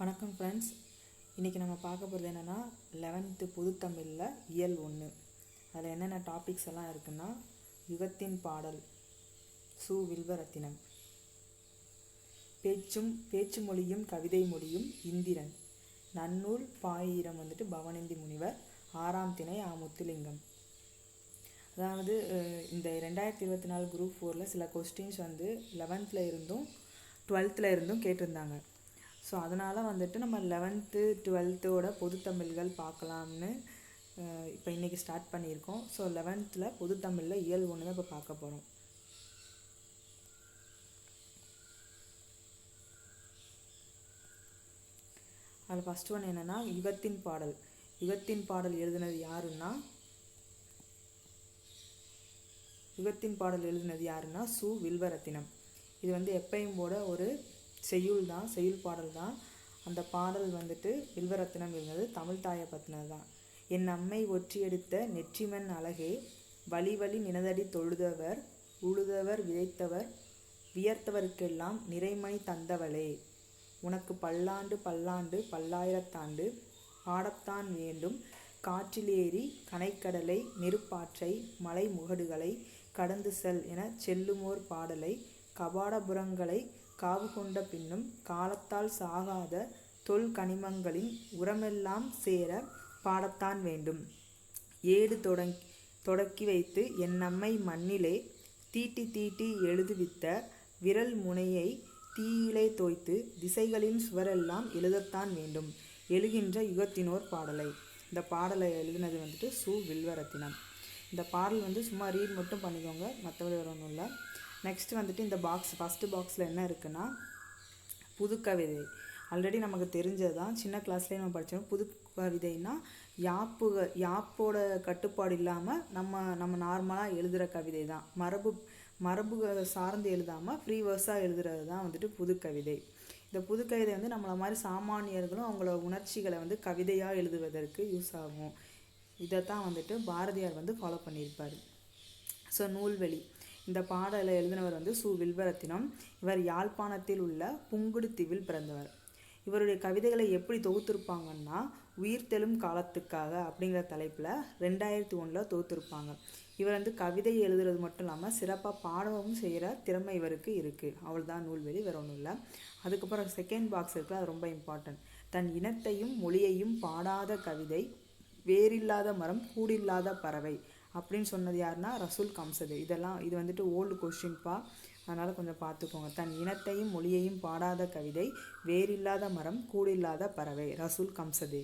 வணக்கம் ஃப்ரெண்ட்ஸ் இன்றைக்கி நம்ம பார்க்க போகிறது என்னென்னா லெவன்த்து பொதுத்தமிழில் இயல் ஒன்று அதில் என்னென்ன டாபிக்ஸ் எல்லாம் இருக்குன்னா யுகத்தின் பாடல் சு வில்வரத்தினம் பேச்சும் பேச்சு மொழியும் கவிதை மொழியும் இந்திரன் நன்னூல் பாயிரம் வந்துட்டு பவனந்தி முனிவர் ஆறாம் திணை ஆ முத்துலிங்கம். அதாவது இந்த ரெண்டாயிரத்தி இருபத்தி நாலு குரூப் ஃபோரில் சில கொஸ்டின்ஸ் வந்து லெவன்த்தில் இருந்தும் டுவெல்த்தில் இருந்தும் கேட்டிருந்தாங்க. ஸோ அதனால் வந்துட்டு நம்ம லெவன்த்து டுவெல்த்தோட பொதுத்தமிழ்கள் பார்க்கலாம்னு இப்போ இன்றைக்கி ஸ்டார்ட் பண்ணியிருக்கோம். ஸோ லெவன்த்தில் பொதுத்தமிழில் இயல் ஒன்று தான் இப்போ பார்க்க போகிறோம் அதில் ஃபஸ்ட் ஒன் என்னென்னா யுகத்தின் பாடல். யுகத்தின் பாடல் எழுதினது யாருன்னா? யுகத்தின் பாடல் எழுதினது யாருன்னா சு. வில்வரத்தினம். இது வந்து எப்பயும் போட ஒரு செய்யுள் தான் செய்யுள் பாடல் தான். அந்த பாடல் வந்துட்டு வில்வரத்தினம் இருந்தது தமிழ் பற்றினது தான். என் அம்மை ஒற்றியெடுத்த நெற்றிமன் அழகே வழி வழி நினதடி தொழுதவர் உழுதவர் விதைத்தவர் வியர்த்தவருக்கெல்லாம் நிறைமணி தந்தவளே. உனக்கு பல்லாண்டு பல்லாண்டு பல்லாயிரத்தாண்டு பாடத்தான் வேண்டும். காற்றிலேறி கனைக்கடலை நெருப்பாற்றை மலை முகடுகளை கடந்து செல் என செல்லுமோர் பாடலை கபாடபுரங்களை காவு கொண்ட பின்னும் காலத்தால் சாகாத தொல் கனிமங்களின் உரமெல்லாம் சேர பாடத்தான் வேண்டும். ஏடு தொடங் தொடக்கி வைத்து என்னம்மை மண்ணிலே தீட்டி தீட்டி எழுதுவித்த விரல் முனையை தீயிலே தோய்த்து திசைகளின் சுவரெல்லாம் எழுதத்தான் வேண்டும். எழுகின்ற யுகத்தினோர் பாடலை. இந்த பாடலை எழுதினது வந்துட்டு சு. வில்வரத்தினம். இந்த பாடல் வந்து சும்மா ரீட் மட்டும் பண்ணிக்கோங்க. மற்றபடி வரணும் இல்லை. நெக்ஸ்ட் வந்துட்டு இந்த பாக்ஸ் ஃபஸ்ட்டு பாக்ஸில் என்ன இருக்குன்னா புதுக்கவிதை ஆல்ரெடி நமக்கு தெரிஞ்சது தான் சின்ன கிளாஸ்லேயே நம்ம படித்தோம் புது கவிதைனா யாப்பு யாப்போட கட்டுப்பாடு இல்லாமல் நம்ம நம்ம நார்மலாக எழுதுகிற கவிதை தான் மரபு மரபு சார்ந்து எழுதாமல் ஃப்ரீ வேர்ஸாக எழுதுறது தான் வந்துட்டு புது கவிதை. இந்த புது கவிதை வந்து நம்மள மாதிரி சாமானியர்களும் அவங்களோட உணர்ச்சிகளை வந்து கவிதையாக எழுதுவதற்கு யூஸ் ஆகும். இதை தான் வந்துட்டு பாரதியார் வந்து ஃபாலோ பண்ணியிருப்பார். ஸோ நூல்வெளி. இந்த பாடலை எழுதினவர் வந்து சு. வில்வரத்தினம். இவர் யாழ்ப்பாணத்தில் உள்ள புங்குடுத்தீவில் பிறந்தவர். இவருடைய கவிதைகளை எப்படி தொகுத்திருப்பாங்கன்னா உயிர்த்தெழும் காலத்துக்காக அப்படிங்கிற தலைப்பில் ரெண்டாயிரத்தி ஒன்றில் தொகுத்திருப்பாங்க. இவர் வந்து கவிதை எழுதுறது மட்டும் இல்லாமல் சிறப்பாக பாடவும் செய்கிற திறமை இவருக்கு இருக்குது அவள்தான் நூல்வெளி வேற ஒன்றும் இல்லை. அதுக்கப்புறம் செகண்ட் பாக்ஸ் இருக்குல்ல அது ரொம்ப இம்பார்ட்டன்ட் தன் இனத்தையும் மொழியையும் பாடாத கவிதை வேரில்லாத மரம் கூடில்லாத பறவை. அப்படின்னு சொன்னது யாருன்னா ரசூல் கம்சது. இதெல்லாம் இது வந்துட்டு ஓல்டு கொஸ்டின்ப்பா அதனால் கொஞ்சம் பார்த்துக்கோங்க. தன் இனத்தையும் மொழியையும் பாடாத கவிதை வேறில்லாத மரம் கூடில்லாத பறவை. ரசூல் கம்சதே.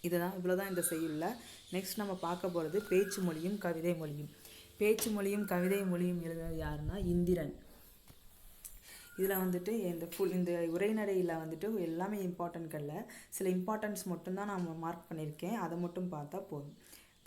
இதுதான் இவ்வளோதான் இந்த செய்யுளில் நெக்ஸ்ட் நம்ம பார்க்க போகிறது பேச்சு மொழியும் கவிதை மொழியும். பேச்சு மொழியும் கவிதை மொழியும் எழுதுறது யாருன்னா இந்திரன். இதில் வந்துட்டு இந்த ஃபுல் இந்த உரைநடையில் வந்துட்டு எல்லாமே இம்பார்ட்டன்ட்கள்ல சில இம்பார்ட்டன்ஸ் மட்டும்தான் நான் மார்க் பண்ணியிருக்கேன். அதை மட்டும் பார்த்தா போதும்.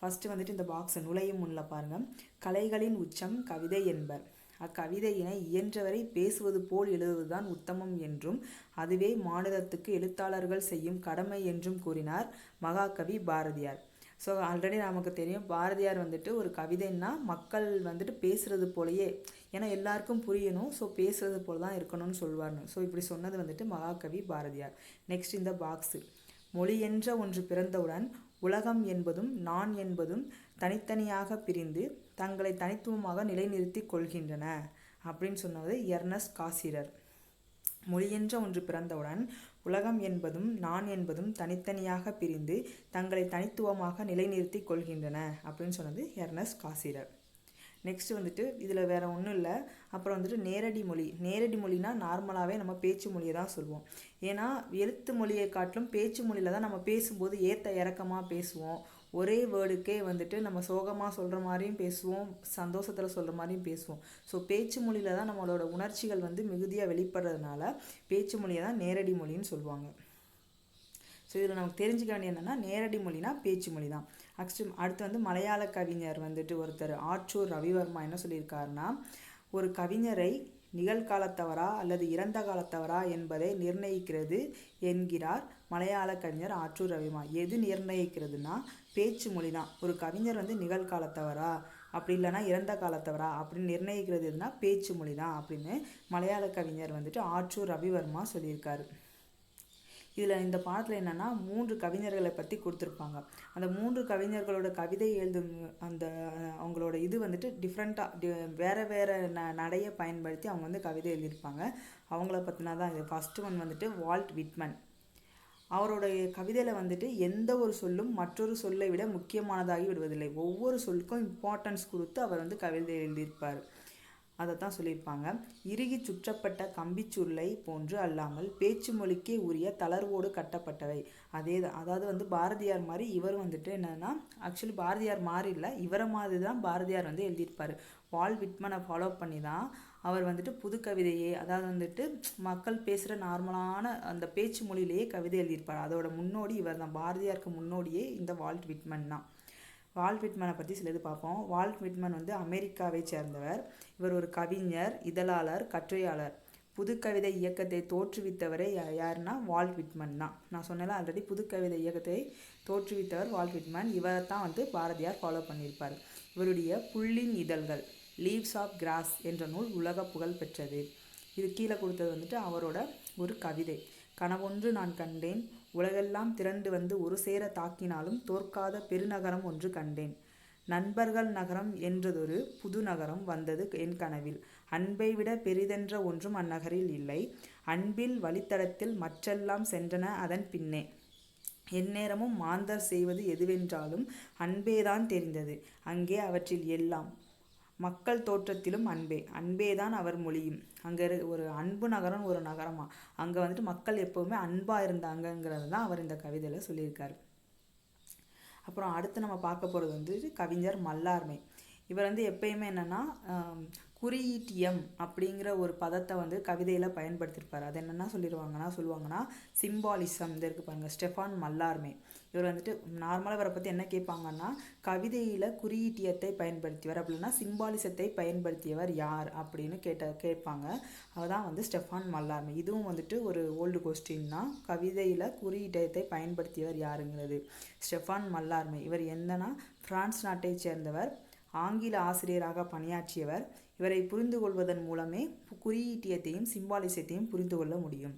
ஃபஸ்ட்டு வந்துட்டு இந்த பாக்ஸ் நுழையும் முன்னில் பாருங்கள் கலைகளின் உச்சம் கவிதை என்பர். அக்கவிதையினை இயன்றவரை பேசுவது போல் எழுதுவதுதான் உத்தமம் என்றும் அதுவே மாநிலத்துக்கு எழுத்தாளர்கள் செய்யும் கடமை என்றும் கூறினார் மகாகவி பாரதியார். ஸோ ஆல்ரெடி நமக்கு தெரியும் பாரதியார் வந்துட்டு ஒரு கவிதைன்னா மக்கள் வந்துட்டு பேசுறது போலயே ஏன்னா எல்லாருக்கும் புரியணும் ஸோ பேசுறது போல தான் இருக்கணும்னு சொல்வார்னு ஸோ இப்படி சொன்னது வந்துட்டு மகாகவி பாரதியார். நெக்ஸ்ட் இந்த பாக்ஸு மொழி என்ற ஒன்று பிறந்தவுடன் உலகம் என்பதும் நான் என்பதும் தனித்தனியாக பிரிந்து தங்களை தனித்துவமாக நிலைநிறுத்தி கொள்கின்றன அப்படின்னு சொன்னது எர்னஸ் காசிரர். மொழியென்ற ஒன்று பிறந்தவுடன் உலகம் என்பதும் நான் என்பதும் தனித்தனியாக பிரிந்து தங்களை தனித்துவமாக நிலைநிறுத்தி கொள்கின்றன அப்படின்னு சொன்னது எர்னஸ் காசிரர். நெக்ஸ்ட்டு வந்துட்டு இதில் வேறு ஒன்றும் இல்லை. அப்புறம் வந்துட்டு நேரடி மொழி. நேரடி மொழினா நார்மலாகவே நம்ம பேச்சு மொழியை தான் சொல்லுவோம் ஏன்னா எழுத்து மொழியை காட்டிலும் பேச்சு மொழியில் தான் நம்ம பேசும்போது ஏற்ற இறக்கமாக பேசுவோம். ஒரே வேர்டுக்கே வந்துட்டு நம்ம சோகமாக சொல்கிற மாதிரியும் பேசுவோம் சந்தோஷத்தில் சொல்கிற மாதிரியும் பேசுவோம். ஸோ பேச்சு மொழியில் தான் நம்மளோட உணர்ச்சிகள் வந்து மிகுதியாக வெளிப்படுறதுனால பேச்சு மொழியை தான் நேரடி மொழின்னு சொல்லுவாங்க ஸோ இதில் நமக்கு தெரிஞ்சுக்க வேண்டிய என்னென்னா நேரடி மொழினா பேச்சு மொழி தான். நெக்ஸ்ட் அடுத்து வந்து மலையாள கவிஞர் வந்துட்டு ஒருத்தர் ஆற்றூர் ரவிவர்மா என்ன சொல்லியிருக்காருன்னா ஒரு கவிஞரை நிகழ்காலத்தவரா அல்லது இறந்த காலத்தவரா என்பதை நிர்ணயிக்கிறது என்கிறார் மலையாள கவிஞர் ஆற்றூர் ரவிமா எது நிர்ணயிக்கிறதுனா பேச்சு மொழி தான். ஒரு கவிஞர் வந்து நிகழ்காலத்தவரா அப்படி இல்லைன்னா இறந்த காலத்தவரா அப்படின்னு நிர்ணயிக்கிறது எதுனா பேச்சு மொழி தான் அப்படின்னு மலையாள கவிஞர் வந்துட்டு ஆற்றூர் ரவிவர்மா சொல்லியிருக்காரு. இதில் இந்த பாடத்தில் என்னென்னா மூன்று கவிஞர்களை பற்றி கொடுத்துருப்பாங்க. அந்த மூன்று கவிஞர்களோட கவிதை எழுதும் அந்த அவங்களோட இது வந்துட்டு டிஃப்ரெண்ட்டாக வேறு வேறு ந நடையை பயன்படுத்தி அவங்க வந்து கவிதை எழுதியிருப்பாங்க. அவங்கள பற்றினா தான் இது. ஃபஸ்ட்டு ஒன் வந்துட்டு வால்ட் விட்மன் அவருடைய கவிதையில் வந்துட்டு எந்த ஒரு சொல்லும் மற்றொரு சொல்லை விட முக்கியமானதாகி விடுவதில்லை. ஒவ்வொரு சொல்லுக்கும் இம்பார்ட்டன்ஸ் கொடுத்து அவர் வந்து கவிதை எழுதியிருப்பார். அதை தான் சொல்லியிருப்பாங்க. இறுகி சுற்றப்பட்ட கம்பிச்சுருளை போன்று அல்லாமல் பேச்சு மொழிக்கே உரிய தளர்வோடு கட்டப்பட்டவை. அதே தான் அதாவது வந்து பாரதியார் மாதிரி இவர் வந்துட்டு என்னன்னா ஆக்சுவலி பாரதியார் மாதிரி இல்லை இவரை மாதிரி தான் பாரதியார் வந்து எழுதியிருப்பார். வால் விட்மனை ஃபாலோ பண்ணி தான் அவர் வந்துட்டு புது கவிதையே அதாவது வந்துட்டு மக்கள் பேசுகிற நார்மலான அந்த பேச்சு மொழியிலேயே கவிதை எழுதியிருப்பார். அதோட முன்னோடி இவர் தான் பாரதியாருக்கு முன்னோடியே இந்த வால்ட் விட்மன் தான். வால்ட் விட்மனை பற்றி சிலது பார்ப்போம். வால்ட் விட்மன் வந்து அமெரிக்காவை சேர்ந்தவர். இவர் ஒரு கவிஞர் இதழாளர் கட்டுரையாளர். புது கவிதை இயக்கத்தை தோற்றுவித்தவரே யாருன்னா வால்ட் விட்மன் தான். நான் சொன்னேன் ஆல்ரெடி புது கவிதை இயக்கத்தை தோற்றுவித்தவர் வால்ட் விட்மன். இவரை தான் வந்து பாரதியார் ஃபாலோ பண்ணியிருப்பார். இவருடைய புள்ளின் இதழ்கள் லீவ்ஸ் ஆஃப் கிராஸ் என்ற நூல் உலக புகழ் பெற்றது. இது கீழே கொடுத்தது வந்துட்டு அவரோட ஒரு கவிதை. கனவொன்று நான் கண்டேன் உலகெல்லாம் திரண்டு வந்து ஒரு சேர தாக்கினாலும் தோற்காத பெருநகரம் ஒன்று கண்டேன். நண்பர்கள் நகரம் என்றதொரு புது நகரம் வந்தது என் கனவில். அன்பை விட பெரிதென்ற ஒன்றும் அந்நகரில் இல்லை. அன்பில் வழித்தடத்தில் மற்றெல்லாம் சென்றன அதன் பின்னே. எந்நேரமும் மாந்தர் செய்வது எதுவென்றாலும் அன்பேதான் தெரிந்தது. அங்கே அவற்றில் எல்லாம் மக்கள் தோற்றத்திலும் அன்பே. அன்பேதான் அவர் மொழியும். அங்கே ஒரு அன்பு நகரம் ஒரு நகரமா? அங்கே வந்துட்டு மக்கள் எப்போவுமே அன்பாக இருந்தாங்கங்கிறது தான் அவர் இந்த கவிதையில் சொல்லியிருக்காரு. அப்புறம் அடுத்து நம்ம பார்க்க போகிறது வந்து கவிஞர் மல்லார்மை. இவர் வந்து எப்பயுமே என்னென்னா குறியீட்டியம் அப்படிங்கிற ஒரு பதத்தை வந்து கவிதையில் பயன்படுத்தியிருப்பார். அது என்னென்னா சொல்லிடுவாங்கன்னா சொல்லுவாங்கன்னா சிம்பாலிசம் இது இருக்கு பாருங்கள் ஸ்டெஃபான் மல்லார்மே. இவர் வந்துட்டு நார்மலாக இவரை பற்றி என்ன கேட்பாங்கன்னா கவிதையில் குறியீட்டியத்தை பயன்படுத்தியவர் அப்படின்னா சிம்பாலிசத்தை பயன்படுத்தியவர் யார் அப்படின்னு கேட்ட கேட்பாங்க. அதுதான் வந்து ஸ்டெஃபான் மல்லார்மே இதுவும் வந்துட்டு ஒரு ஓல்டு கொஸ்டின் தான். கவிதையில் குறியீட்டியத்தை பயன்படுத்தியவர் யாருங்கிறது. ஸ்டெஃபான் மல்லார்மே இவர் என்னன்னா பிரான்ஸ் நாட்டைச் சேர்ந்தவர் ஆங்கில ஆசிரியராக பணியாற்றியவர். இவரை புரிந்து கொள்வதன் மூலமே குறியீட்டியத்தையும் சிம்பாலிசத்தையும் புரிந்து கொள்ள முடியும்.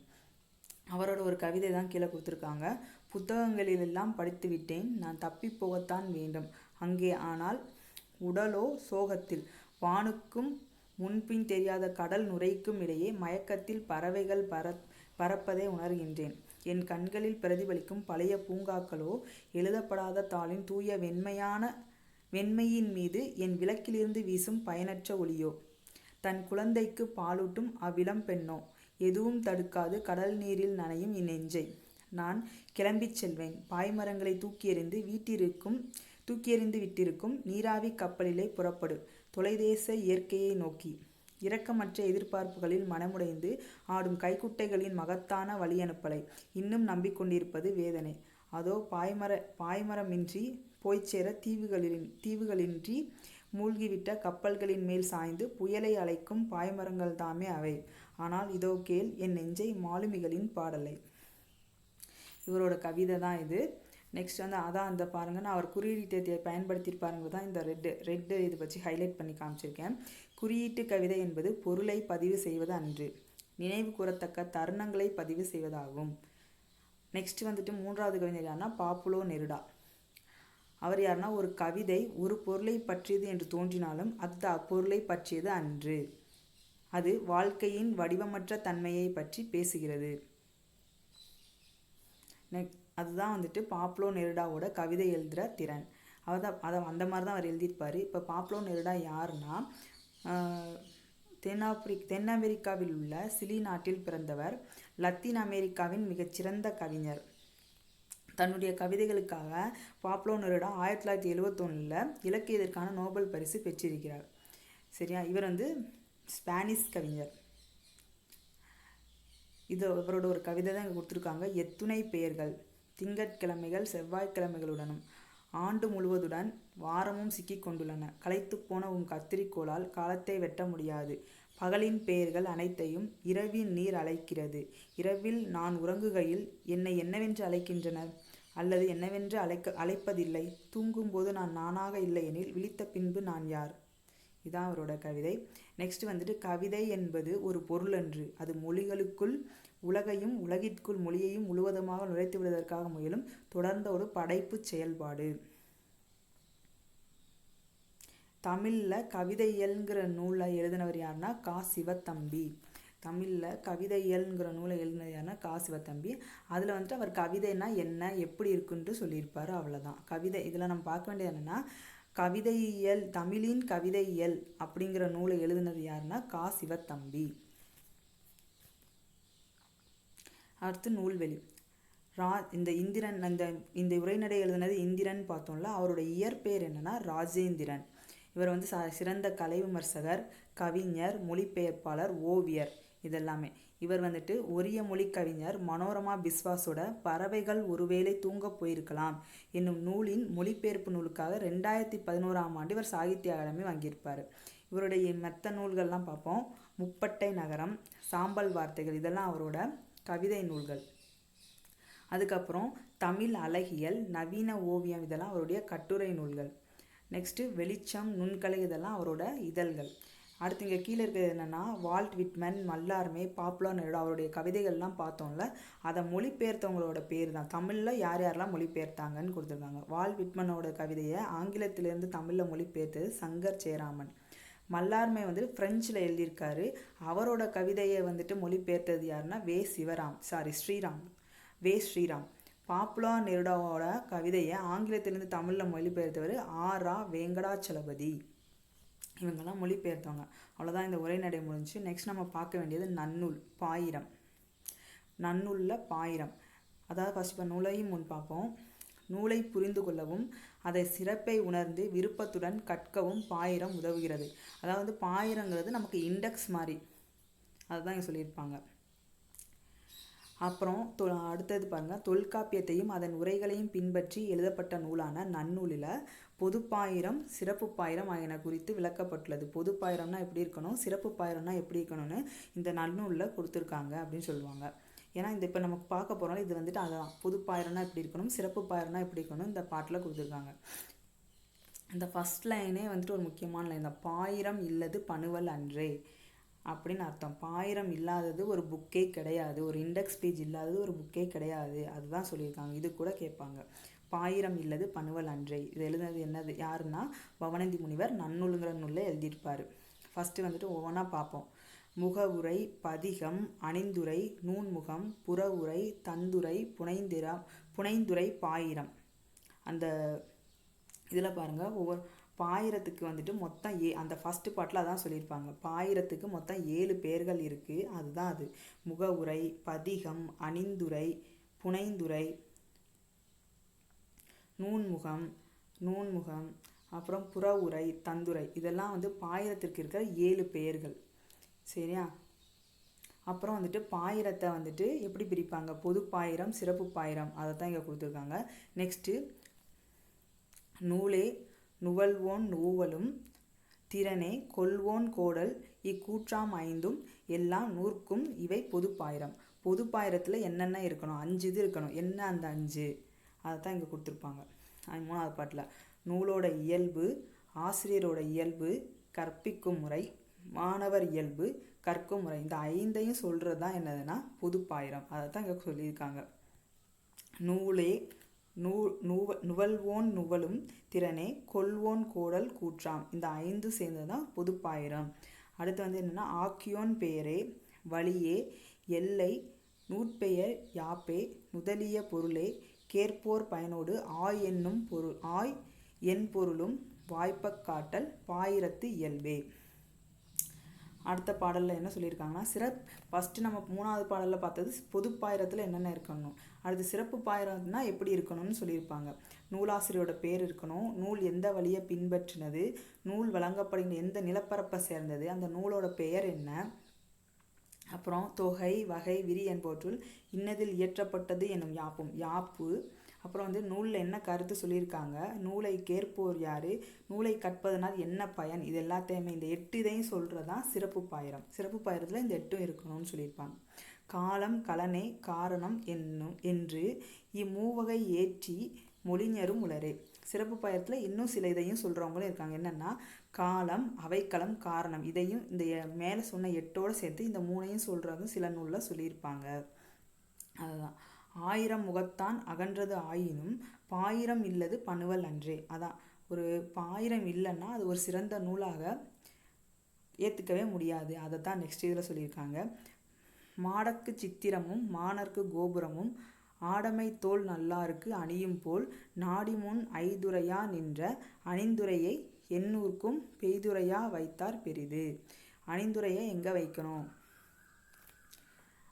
அவரோட ஒரு கவிதை தான் கீழே கொடுத்துருக்காங்க. புத்தகங்களிலெல்லாம் படித்து விட்டேன் நான் தப்பி போகத்தான் வேண்டும். அங்கே ஆனால் உடலோ சோகத்தில். வானுக்கும் முன்பின் தெரியாத கடல் நுரைக்கும் இடையே மயக்கத்தில் பறவைகள் பர பறப்பதை உணர்கின்றேன். என் கண்களில் பிரதிபலிக்கும் பழைய பூங்காக்களோ எழுதப்படாத தாளின் தூய வெண்மையான வெண்மையின் மீது என் விளக்கிலிருந்து வீசும் பயனற்ற ஒளியோ. தன் குழந்தைக்கு பாலூட்டும் அவ்விளம் பெண்ணோ. எதுவும் தடுக்காது கடல் நீரில் நனையும் என் நெஞ்சை. நான் கிளம்பிச் செல்வேன். பாய்மரங்களை தூக்கி எறிந்து வீட்டிற்கும் தூக்கி எறிந்து விட்டிருக்கும் நீராவி கப்பலிலே புறப்படு. தொலைதேச இயற்கையை நோக்கி. இரக்கமற்ற எதிர்பார்ப்புகளில் மனமுடைந்து ஆடும் கைக்குட்டைகளின் மகத்தான வழி அனுப்பலை. இன்னும் நம்பிக்கொண்டிருப்பது வேதனை. அதோ பாய்மர பாய்மரமின்றி போய்ச்சேர தீவுகளின் தீவுகளின்றி மூழ்கிவிட்ட கப்பல்களின் மேல் சாய்ந்து புயலை அழைக்கும் பாய்மரங்கள் தாமே அவை. ஆனால் இதோ கேள் என் நெஞ்சை மாலுமிகளின் பாடலை. இவரோட கவிதை தான் இது. நெக்ஸ்ட் வந்து அதான் அந்த பாருங்க. நான் அவர் குறியீட்டை பயன்படுத்தியிருப்பாருங்க தான் இந்த ரெட்டு. ரெட்டு இது வச்சு ஹைலைட் பண்ணி காமிச்சிருக்கேன். குறியீட்டு கவிதை என்பது பொருளை பதிவு செய்வது அன்று. நினைவு கூறத்தக்க தருணங்களை பதிவு செய்வதாகும். நெக்ஸ்ட் வந்துட்டு மூன்றாவது கவிஞர் யாருன்னா பாப்புலோ நெருடா. அவர் யாருன்னா ஒரு கவிதை ஒரு பொருளை பற்றியது என்று தோன்றினாலும் அது அப்பொருளை பற்றியது அன்று. அது வாழ்க்கையின் வடிவமற்ற தன்மையை பற்றி பேசுகிறது. நெக் அதுதான் வந்துட்டு பாப்லோ நெருடாவோட கவிதை எழுதுகிற திறன். அவர் தான் அதை அந்த மாதிரி தான் அவர் எழுதியிருப்பார். இப்போ பாப்லோ நெருடா யாருன்னா தென்னாப்பிரி தென் அமெரிக்காவில் உள்ள சிலி நாட்டில் பிறந்தவர் லத்தீன் அமெரிக்காவின் மிகச்சிறந்த கவிஞர். தன்னுடைய கவிதைகளுக்காக பாப்லோ நெருடா ஆயிரத்தி தொள்ளாயிரத்தி எழுவத்தொன்னில் இலக்கியத்திற்கான நோபல் பரிசு பெற்றிருக்கிறார். சரியா? இவர் வந்து ஸ்பானிஷ் கவிஞர். இது அவரோட ஒரு கவிதை தான் இங்கே கொடுத்துருக்காங்க. எத்துணை பெயர்கள் திங்கட்கிழமைகள் செவ்வாய்க்கிழமைகளுடனும் ஆண்டு முழுவதுடன் வாரமும் சிக்கிக் கொண்டுள்ளன. களைத்துப் போன உன் கத்திரிக்கோளால் காலத்தை வெட்ட முடியாது. பகலின் பெயர்கள் அனைத்தையும் இரவின் நீர் அழைக்கிறது. இரவில் நான் உறங்குகையில் என்னை என்னவென்று அழைக்கின்றனர்? அல்லது என்னவென்று அழைக்க அழைப்பதில்லை. தூங்கும்போது நான் நானாக இல்லையெனில் விழித்த பின்பு நான் யார்? இதான் அவரோட கவிதை. நெக்ஸ்ட் வந்துட்டு கவிதை என்பது ஒரு பொருளன்று. அது மொழிகளுக்குள் உலகையும் உலகிற்குள் மொழியையும் முழுவதுமாக நுழைத்து விடுவதற்காக முயலும் தொடர்ந்த ஒரு படைப்பு செயல்பாடு. தமிழில் கவிதையல்ங்கிற நூலை எழுதினவர் யாருன்னா கா. சிவத்தம்பி. தமிழில் கவிதையல்ங்கிற நூலை எழுதினது யாருன்னா கா. சிவத்தம்பி. அதில் வந்துட்டு அவர் கவிதைனா என்ன எப்படி இருக்குன்ட்டு சொல்லியிருப்பார் அவ்வளோதான் கவிதை இதில் நம்ம பார்க்க வேண்டியது என்னென்னா கவிதையியல் தமிழின் கவிதையியல் அப்படிங்கிற நூலை எழுதினது யாருன்னா கா. சிவத்தம்பி. அடுத்து நூல்வெளி. ரா இந்த இந்திரன் அந்த இந்த உரைநடை எழுதினது இந்திரன் பார்த்தோம்ல அவருடைய இயற்பெயர் என்னன்னா ராஜேந்திரன். இவர் வந்து ச சிறந்த கலை விமர்சகர் கவிஞர் மொழிபெயர்ப்பாளர் ஓவியர். இதெல்லாமே. இவர் வந்துட்டு ஒரிய மொழி கவிஞர் மனோரமா பிஸ்வாஸோட பறவைகள் ஒருவேளை தூங்கப் போயிருக்கலாம் என்னும் நூலின் மொழிபெயர்ப்பு நூலுக்காக ரெண்டாயிரத்தி பதினோராம் ஆண்டு இவர் சாகித்ய அகாடமி வாங்கியிருப்பார். இவருடைய மெத்த நூல்கள்லாம் பார்ப்போம். முப்பட்டை நகரம் சாம்பல் வார்த்தைகள் இதெல்லாம் அவரோட கவிதை நூல்கள். அதுக்கப்புறம் தமிழ் அழகியல் நவீன ஓவியம் இதெல்லாம் அவருடைய கட்டுரை நூல்கள். நெக்ஸ்ட்டு வெளிச்சம் நுண்கலை இதெல்லாம் அவரோட இதழ்கள். அடுத்து இங்கே கீழே இருக்கிறது என்னென்னா Walt Whitman Mallarme Pablo Neruda அவருடைய கவிதைகள்லாம் பார்த்தோம்ல அதை மொழிபெயர்த்தவங்களோட பேர் தான் தமிழில் யார் யாரெல்லாம் மொழிபெயர்த்தாங்கன்னு கொடுத்துருக்காங்க. வால் விட்மனோட கவிதையை ஆங்கிலத்திலேருந்து தமிழில் மொழிபெயர்த்தது சங்கர் ஜெயராமன். மல்லார்மே வந்துட்டு ஃப்ரெஞ்சில் எழுதியிருக்காரு. அவரோட கவிதையை வந்துட்டு மொழிபெயர்த்தது யாருன்னா வே. சிவராம் சாரி ஸ்ரீராம் வே. ஸ்ரீராம். பாப்புலா நெருடாவோட கவிதையை ஆங்கிலத்திலேருந்து தமிழில் மொழிபெயர்த்தவர் ஆரா வெங்கடாச்சலபதி. இவங்கெல்லாம் மொழிபெயர்த்தவங்க. அவ்வளோதான் இந்த உரைநடை முடிஞ்சு நெக்ஸ்ட் நம்ம பார்க்க வேண்டியது நன்னூல் பாயிரம். நன்னூலில் பாயிரம். அதாவது ஃபஸ்ட் இப்போ நூலையும் முன் பார்ப்போம். நூலை புரிந்து கொள்ளவும் அதை சிறப்பை உணர்ந்து விருப்பத்துடன் கற்கவும் பாயிரம் உதவுகிறது. அதாவது பாயிரங்கிறது நமக்கு இண்டெக்ஸ் மாதிரி. அதுதான் இங்கே சொல்லியிருப்பாங்க. அப்புறம் தொ அடுத்தது பாருங்கள் தொல்காப்பியத்தையும் அதன் உரைகளையும் பின்பற்றி எழுதப்பட்ட நூலான நன்னூலில் பொதுப்பாயிரம் சிறப்பு பாயிரம் ஆகியன குறித்து விளக்கப்பட்டுள்ளது. பொதுப்பாயிரம்னா எப்படி இருக்கணும்? சிறப்பு பாயிரம்னா எப்படி இருக்கணும்னு இந்த நன்னூலில் கொடுத்துருக்காங்க அப்படின்னு சொல்லுவாங்க. ஏன்னா இந்த இப்போ நமக்கு பார்க்க போகிறோம் இது வந்துட்டு அதான். பொதுப்பாயிரம்னா எப்படி இருக்கணும்? சிறப்பு பாயிரம்னா எப்படி இருக்கணும் இந்த பாட்டில் கொடுத்துருக்காங்க. இந்த ஃபஸ்ட் லைனே வந்துட்டு ஒரு முக்கியமான லைன் தான் பாயிரம் இல்லது பணுவல் அன்றே. அப்படின்னு அர்த்தம். பாயிரம் இல்லாதது ஒரு புக்கே கிடையாது. ஒரு இண்டெக்ஸ் பேஜ் இல்லாதது ஒரு புக்கே கிடையாது. அதுதான் சொல்லியிருக்காங்க. இது கூட கேட்பாங்க. பாயிரம் இல்லது பனுவல் அன்றை. இது எழுதுனது என்னது? யாருன்னா? பவனந்தி முனிவர் நன்னூலுங்கிற நூலில் எழுதியிருப்பார். ஃபஸ்ட்டு வந்துட்டு ஒவ்வொன்றா பார்ப்போம். முகவுரை பதிகம் அணிந்துரை நூன்முகம் புறவுரை தந்துரை புனைந்திரா புனைந்துரை பாயிரம். அந்த இதில் பாருங்கள் ஒவ்வொரு பாயிரத்துக்கு வந்துட்டு மொத்தம் ஏ அந்த ஃபஸ்ட்டு பாட்டில் அதான் சொல்லியிருப்பாங்க. பாயிரத்துக்கு மொத்தம் ஏழு பேர்கள் இருக்குது அதுதான் அது. முகவுரை பதிகம் அணிந்துரை புனைந்துரை நூன்முகம் நூன்முகம் அப்புறம் புறவுரை தந்துரை. இதெல்லாம் வந்து பாயிரத்திற்கு இருக்கிற ஏழு பெயர்கள் சரியா? அப்புறம் வந்துட்டு பாயிரத்தை வந்துட்டு எப்படி பிரிப்பாங்க? பொது பாயிரம் சிறப்பு பாயிரம். அதை தான் இங்கே கொடுத்துருக்காங்க. நெக்ஸ்ட்டு நூலே நுவல்வோன் நூவலும் திறனே கொள்வோன் கோடல் இக்கூற்றாம் ஐந்தும் எல்லாம் நூற்கும் இவை பொதுப்பாயிரம். பொதுப்பாயிரத்தில் என்னென்ன இருக்கணும்? அஞ்சு இது இருக்கணும். என்ன அந்த அஞ்சு? அதை தான் இங்கே கொடுத்துருப்பாங்க. மூணாவது பாட்டில். நூலோட இயல்பு ஆசிரியரோட இயல்பு கற்பிக்கும் முறை மாணவர் இயல்பு கற்கும் முறை. இந்த ஐந்தையும் சொல்கிறது தான் என்னதுன்னா பொதுப்பாயிரம். அதை தான் இங்கே சொல்லியிருக்காங்க. நூலே நூ நுவ நுவல்வோன் நுவலும் திறனே கொள்வோன் கோடல் கூற்றாம். இந்த ஐந்து சேர்ந்தது தான் பொதுப்பாயிரம். அடுத்து வந்து என்னென்னா ஆக்கியோன் பெயரே வழியே எல்லை நூற்பெயர் யாப்பே முதலிய பொருளே கேற்போர் பயனோடு ஆய் என்னும் பொருள் ஆய் என் பொருளும் வாய்ப்பக் காட்டல் பாயிரத்து இயல்பே. அடுத்த பாடலில் என்ன சொல்லியிருக்காங்கன்னா சிறப் ஃபஸ்ட்டு நம்ம மூணாவது பாடலில் பார்த்தது பொதுப்பாயிரத்தில் என்னென்ன இருக்கணும்? அடுத்து சிறப்பு பாயிரம்னா எப்படி இருக்கணும்னு சொல்லியிருப்பாங்க. நூலாசிரியரோட பேர் இருக்கணும். நூல் எந்த வழியை பின்பற்றினது? நூல் வழங்கப்படுகிற எந்த நிலப்பரப்பை சேர்ந்தது? அந்த நூலோட பெயர் என்ன? அப்புறம் தொகை வகை விரி என்பவற்றுள் இன்னதில் இயற்றப்பட்டது என்னும் யாப்பும் யாப்பு. அப்புறம் வந்து நூலில் என்ன கருத்து சொல்லியிருக்காங்க? நூலை கேட்போர் யார்? நூலை கற்பதனால் என்ன பயன்? இது எல்லாத்தையுமே இந்த எட்டு இதையும் சொல்கிறது தான் சிறப்பு பாயிரம். சிறப்பு பாயிரத்தில் இந்த எட்டும் இருக்கணும்னு சொல்லியிருப்பாங்க. காலம் கலனே காரணம் என்னும் என்று இம்மூவகை ஏற்றி மொழிஞரும் உளரே. சிறப்பு பயத்தில் இன்னும் சில இதையும் சொல்கிறவங்களும் இருக்காங்க. என்னென்னா காலம் அவைக்களம் காரணம் இதையும் இந்த மேலே சொன்ன எட்டோடு சேர்த்து இந்த மூணையும் சொல்கிறதும் சில நூலில் சொல்லியிருப்பாங்க. அதுதான். ஆயிரம் முகத்தான் அகன்றது ஆயினும் பாயிரம் இல்லது பணுவல் அன்றே. அதான். ஒரு பாயிரம் இல்லைன்னா அது ஒரு சிறந்த நூலாக ஏற்றுக்கவே முடியாது. அதை தான் நெக்ஸ்ட் இதில் சொல்லியிருக்காங்க. மாடக்கு சித்திரமும் மானர்க்கு கோபுரமும் ஆடமை தோல் நல்லாருக்கு அணியும் போல் நாடிமுன் ஐதுரையா நின்ற அணிந்துரையை எண்ணூர்க்கும் பெய்துரையா வைத்தார் பெரிது. அணிந்துரையை எங்கே வைக்கணும்?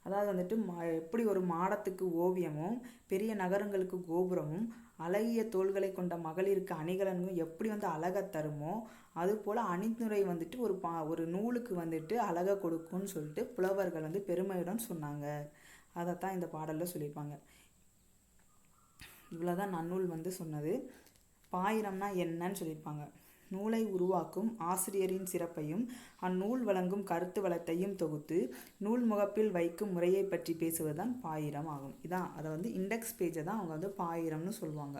அதாவது வந்துட்டு மா எப்படி ஒரு மாடத்துக்கு ஓவியமும் பெரிய நகரங்களுக்கு கோபுரமும் அழகிய தோள்களை கொண்ட மகளிருக்கு அணிகலன்கள் எப்படி வந்து அழகை தருமோ அதுபோல் அணிந்துரை வந்துட்டு ஒரு பா ஒரு நூலுக்கு வந்துட்டு அழகை கொடுக்கும்னு சொல்லிட்டு புலவர்கள் வந்து பெருமையுடன் சொன்னாங்க. அதைத்தான் இந்த பாடலில் சொல்லியிருப்பாங்க. இவ்வளோதான் நன்னூல் வந்து சொன்னது. பாயிரம்னா என்னன்னு சொல்லியிருப்பாங்க. நூலை உருவாக்கும் ஆசிரியரின் சிறப்பையும் அந்நூல் வழங்கும் கருத்து வளத்தையும் தொகுத்து நூல் முகப்பில் வைக்கும் முறையை பற்றி பேசுவதுதான் பாயிரம் ஆகும். இதான் அதை வந்து இண்டெக்ஸ் பேஜை தான் அவங்க வந்து பாயிரம்னு சொல்லுவாங்க.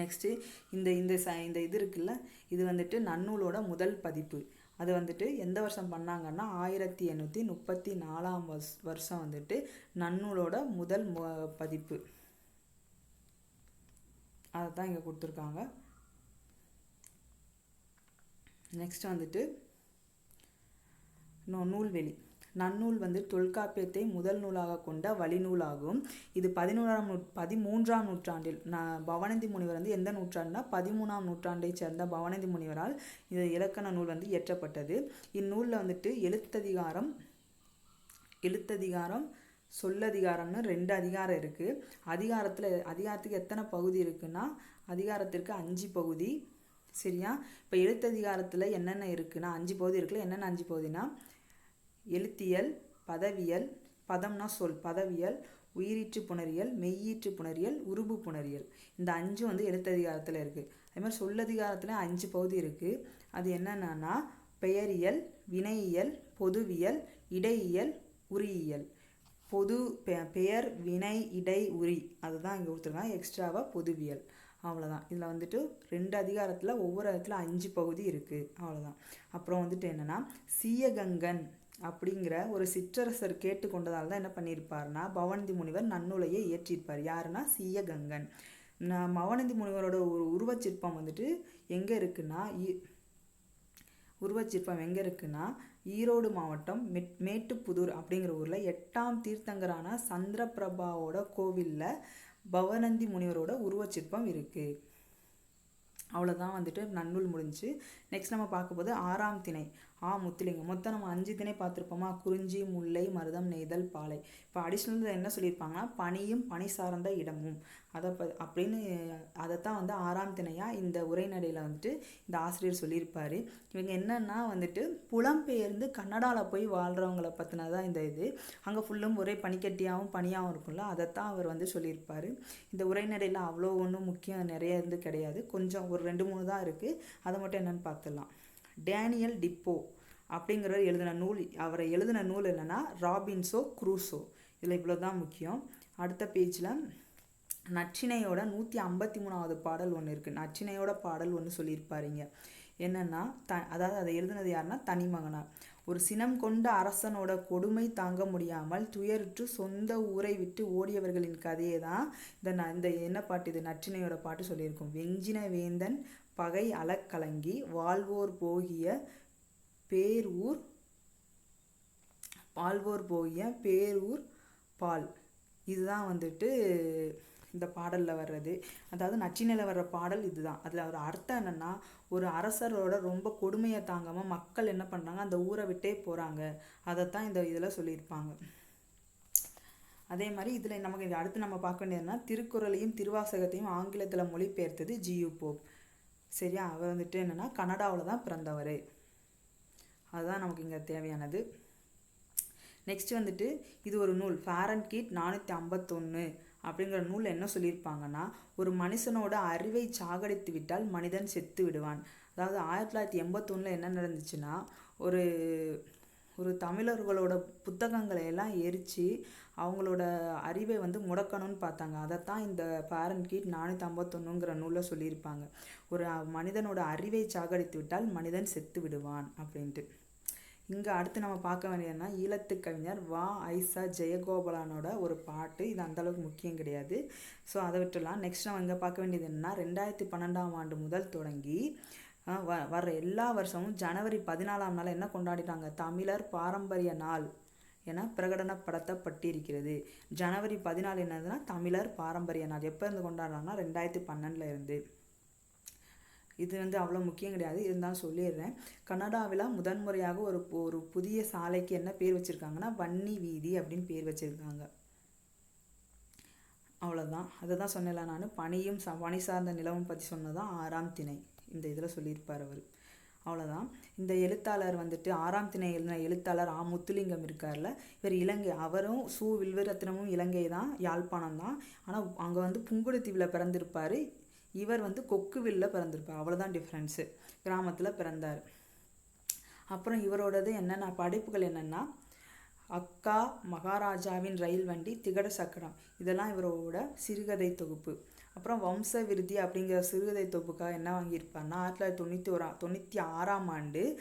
நெக்ஸ்ட்டு இந்த இந்த ச இந்த இது இருக்குல்ல இது வந்துட்டு நன்னூலோட முதல் பதிப்பு. அது வந்துட்டு எந்த வருஷம் பண்ணாங்கன்னா ஆயிரத்தி எண்ணூற்றி முப்பத்தி நாலாம் வருஷ வருஷம் வந்துட்டு நன்னூலோட முதல் பதிப்பு. அதை தான் இங்கே கொடுத்துருக்காங்க. நெக்ஸ்ட் வந்துட்டு நோ நூல்வெளி. நன்னூல் வந்து தொல்காப்பியத்தை முதல் நூலாக கொண்ட வழிநூலாகும். இது பதினோராம் நூ பதிமூன்றாம் நூற்றாண்டில் நான் பவனந்தி முனிவர் வந்து எந்த நூற்றாண்டுனா பதிமூணாம் நூற்றாண்டை சேர்ந்த பவனந்தி முனிவரால் இந்த இலக்கண நூல் வந்து இயற்றப்பட்டது. இந்நூலில் வந்துட்டு எழுத்ததிகாரம் எழுத்ததிகாரம் சொல்லதிகாரம்னு ரெண்டு அதிகாரம் இருக்குது அதிகாரத்தில் அதிகாரத்துக்கு எத்தனை பகுதி இருக்குன்னா அதிகாரத்திற்கு அஞ்சு பகுதி. சரியா? இப்போ எழுத்ததிகாரத்தில் என்னென்ன இருக்குன்னா அஞ்சு பகுதி இருக்குல்ல என்னென்ன அஞ்சு பகுதினா எழுத்தியல் பதவியல் பதம்னா சொல் பதவியல் உயிரீற்று புணரியல் மெய்யீற்று புணரியல் உருபு புணரியல். இந்த அஞ்சு வந்து எழுத்ததிகாரத்தில் இருக்குது அதே மாதிரி சொல்லதிகாரத்தில் அஞ்சு பகுதி இருக்குது அது என்னென்னா பெயரியல் வினையியல் பொதுவியல் இடையியல் உரியியல் பொது பெயர் வினை இடை உரி அதுதான் இங்கே கொடுத்துருக்காங்க. எக்ஸ்ட்ராவாக பொதுவியல். அவ்வளோதான் இதில் வந்துட்டு ரெண்டு அதிகாரத்தில் ஒவ்வொரு இடத்துல அஞ்சு பகுதி இருக்குது அவ்வளோதான் அப்புறம் வந்துட்டு என்னென்னா சீயகங்கன் அப்படிங்கிற ஒரு சிற்றரசர் கேட்டுக்கொண்டதால் தான் என்ன பண்ணியிருப்பார்னா பவனந்தி முனிவர் நன்னூலையை இயற்றியிருப்பார். யாருன்னா சீயகங்கன். நான் பவனந்தி முனிவரோட ஒரு உருவச்சிற்பம் வந்துட்டு எங்கே இருக்குன்னா உருவச்சிற்பம் எங்கே இருக்குன்னா ஈரோடு மாவட்டம் மெட் மேட்டுப்புதூர் அப்படிங்கிற ஊரில் எட்டாம் தீர்த்தங்கரான சந்திரபிரபாவோட கோவிலில் பவநந்தி முனிவரோட உருவச்சிற்பம் இருக்குது அவ்வளோதான் வந்துட்டு நன்னூல் முடிஞ்சு நெக்ஸ்ட் நம்ம பார்க்கும்போது ஆறாம் திணை. ஆ முத்துலிங்கம். மொத்தம் நம்ம அஞ்சு திணை பார்த்துருப்போமா? குறிஞ்சி முல்லை மருதம் நெய்தல் பாலை. இப்போ அடிஷ்னல் என்ன சொல்லியிருப்பாங்கன்னா பனியும் பனி சார்ந்த இடமும். அதை ப அப்படின்னு அதைத்தான் வந்து ஆறாம் திணையாக இந்த உரைநடையில் வந்துட்டு இந்த ஆசிரியர் சொல்லியிருப்பார். இவங்க என்னென்னா வந்துட்டு புலம்பெயர்ந்து கன்னடாவில் போய் வாழ்கிறவங்கள பற்றினதான் இந்த இது. அங்கே ஃபுல்லும் ஒரே பனிக்கட்டியாகவும் பனியாகவும் இருக்கும்ல அதைத்தான் அவர் வந்து சொல்லியிருப்பார். இந்த உரைநடையில் அவ்வளோ ஒன்றும் முக்கியம் நிறைய இருந்து கிடையாது. கொஞ்சம் ஒரு ரெண்டு மூணு தான் இருக்குது அதை மட்டும் என்னென்னு பார்த்துடலாம். டேனியல் டிப்போ அப்படிங்கிறவர் எழுதின நூல் அவரை எழுதின நூல் என்னென்னா ராபின்ஸோ குரூசோ. இதில் இவ்வளோ தான் முக்கியம். அடுத்த பேஜில் நச்சினையோட நூற்றி ஐம்பத்தி மூணாவது பாடல் ஒன்று இருக்குது நச்சினையோட பாடல் ஒன்று சொல்லியிருப்பாருங்க. என்னென்னா த அதாவது அதை எழுதினது யாருன்னா தனிமகனார். ஒரு சினம் கொண்ட அரசனோட கொடுமை தாங்க முடியாமல் துயருற்று சொந்த ஊரை விட்டு ஓடியவர்களின் கதையை தான் இந்த ந இந்த என்ன பாட்டு இது? நற்றினையோட பாட்டு சொல்லியிருக்கோம். வெஞ்சின வேந்தன் பகை அலக்கலங்கி வாழ்வோர் போகிய பேரூர் பால்வோர் போகிய பேரூர் பால். இதுதான் வந்துட்டு இந்த பாடலில் வர்றது. அதாவது நச்சினையில் வர்ற பாடல் இதுதான். அதில் ஒரு அர்த்தம் என்னென்னா ஒரு அரசரோட ரொம்ப கொடுமையை தாங்காமல் மக்கள் என்ன பண்ணுறாங்க அந்த ஊரை விட்டே போகிறாங்க அதைத்தான் இந்த இதில் சொல்லியிருப்பாங்க. அதே மாதிரி இதில் நமக்கு இது அடுத்து நம்ம பார்க்க வேண்டியதுன்னா திருக்குறளையும் திருவாசகத்தையும் ஆங்கிலத்தில் மொழிபெயர்த்தது ஜியு போப். சரியா? அவர் வந்துட்டு என்னென்னா கனடாவில் தான் பிறந்தவர். அதுதான் நமக்கு இங்கே தேவையானது. நெக்ஸ்ட் வந்துட்டு இது ஒரு நூல். ஃபேரன் கீட் நானூற்றி ஐம்பத்தொன்று அப்படிங்கிற நூலில் என்ன சொல்லியிருப்பாங்கன்னா ஒரு மனுஷனோட அறிவை சாகடித்து விட்டால் மனிதன் செத்து விடுவான். அதாவது ஆயிரத்தி தொள்ளாயிரத்தி எண்பத்தொன்னில் என்ன நடந்துச்சுன்னா ஒரு ஒரு தமிழர்களோட புத்தகங்களை எல்லாம் எரித்து அவங்களோட அறிவை வந்து முடக்கணும்னு பார்த்தாங்க. அதைத்தான் இந்த பேரன் கீட் நானூற்றி ஐம்பத்தொன்னுங்கிற நூலில் சொல்லியிருப்பாங்க. ஒரு மனிதனோட அறிவை சாகடித்து விட்டால் மனிதன் செத்து விடுவான் அப்படின்ட்டு. இங்கே அடுத்து நம்ம பார்க்க வேண்டியதுன்னா ஈழத்து கவிஞர் வா ஐசா ஜெயகோபாலனோட ஒரு பாட்டு. இது அந்தளவுக்கு முக்கியம் கிடையாது. ஸோ அதை விட்டுலாம் நெக்ஸ்ட் நம்ம இங்கே பார்க்க வேண்டியது என்னன்னா ரெண்டாயிரத்தி பன்னெண்டாம் ஆண்டு முதல் தொடங்கி வ வர்ற எல்லா வருஷமும் ஜனவரி பதினாலாம் நாள் என்ன கொண்டாடிட்டாங்க? தமிழர் பாரம்பரிய நாள் என பிரகடனப்படுத்தப்பட்டிருக்கிறது. ஜனவரி பதினாலு என்னதுன்னா தமிழர் பாரம்பரிய நாள். எப்போ இருந்து கொண்டாடுறாங்கன்னா ரெண்டாயிரத்தி பன்னெண்டில் இருந்து. இது வந்து அவ்வளோ முக்கியம் கிடையாது இருந்தாலும் சொல்லிடுறேன். கனடாவில் முதன்முறையாக ஒரு ஒரு புதிய சாலைக்கு என்ன பேர் வச்சுருக்காங்கன்னா வன்னி வீதி அப்படின்னு பேர் வச்சுருக்காங்க. அவ்வளோதான் அதை தான் சொன்னல நான். பனியும் ச பனி சார்ந்த நிலவும் பற்றி சொன்னதான் ஆறாம் திணை. இந்த இதில் சொல்லியிருப்பார் அவர். அவ்வளோதான் இந்த எழுத்தாளர் வந்துட்டு ஆறாம் திணை எழுதின எழுத்தாளர் ஆ. முத்துலிங்கம் இருக்கார்ல. இவர் இலங்கை அவரும் சு. வில்வரத்னமும் இலங்கை தான் யாழ்ப்பாணம் தான் ஆனால் அங்கே வந்து புங்குடுதீவில் பிறந்திருப்பார். இவர் வந்து கொக்குவில்ல பிறந்திருப்பார். அவ்வளோதான் டிஃப்ரென்ஸு கிராமத்தில் பிறந்தார். அப்புறம் இவரோடது என்னென்ன படைப்புகள் என்னென்னா அக்கா மகாராஜாவின் ரயில் வண்டி திகட சக்கரம். இதெல்லாம் இவரோட சிறுகதை தொகுப்பு. அப்புறம் வம்ச விருதி அப்படிங்கிற சிறுகதை தொகுப்புக்காக என்ன வாங்கியிருப்பார்னா ஆயிரத்தி தொள்ளாயிரத்தி தொண்ணூற்றி ஓரா தொண்ணூற்றி ஆறாம் ஆண்டு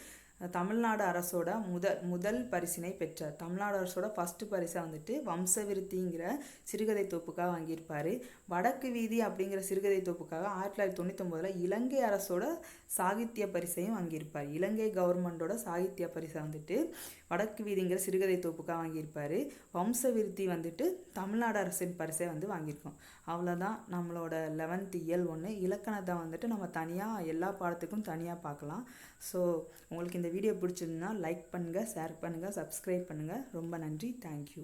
தமிழ்நாடு அரசோட முதல் முதல் பரிசினை பெற்றார். தமிழ்நாடு அரசோட ஃபஸ்ட்டு பரிசை வந்துட்டு வம்சவிருத்திங்கிற சிறுகதை தொப்புக்காக வாங்கியிருப்பார். வடக்கு வீதி அப்படிங்கிற சிறுகதை தொப்புக்காக ஆயிரத்தி தொள்ளாயிரத்தி தொண்ணூத்தொம்போதில் இலங்கை அரசோட சாகித்ய பரிசையும் வாங்கியிருப்பார். இலங்கை கவர்மெண்டோட சாகித்ய பரிசை வந்துட்டு வடக்கு வீதிங்கிற சிறுகதை தொப்புக்காக வாங்கியிருப்பார். வம்சவிருத்தி வந்துட்டு தமிழ்நாடு அரசின் பரிசை வந்து வாங்கியிருக்கோம். அவ்வளோதான் நம்மளோட லெவன்த் இயல் ஒன்று இலக்கணத்தை வந்துட்டு நம்ம தனியாக எல்லா பாடத்துக்கும் தனியாக பார்க்கலாம். ஸோ உங்களுக்கு இந்த இந்த வீடியோ பிடிச்சிருந்தா லைக் பண்ணுங்கள் ஷேர் பண்ணுங்கள் சப்ஸ்கிரைப் பண்ணுங்கள் ரொம்ப நன்றி. தேங்க்யூ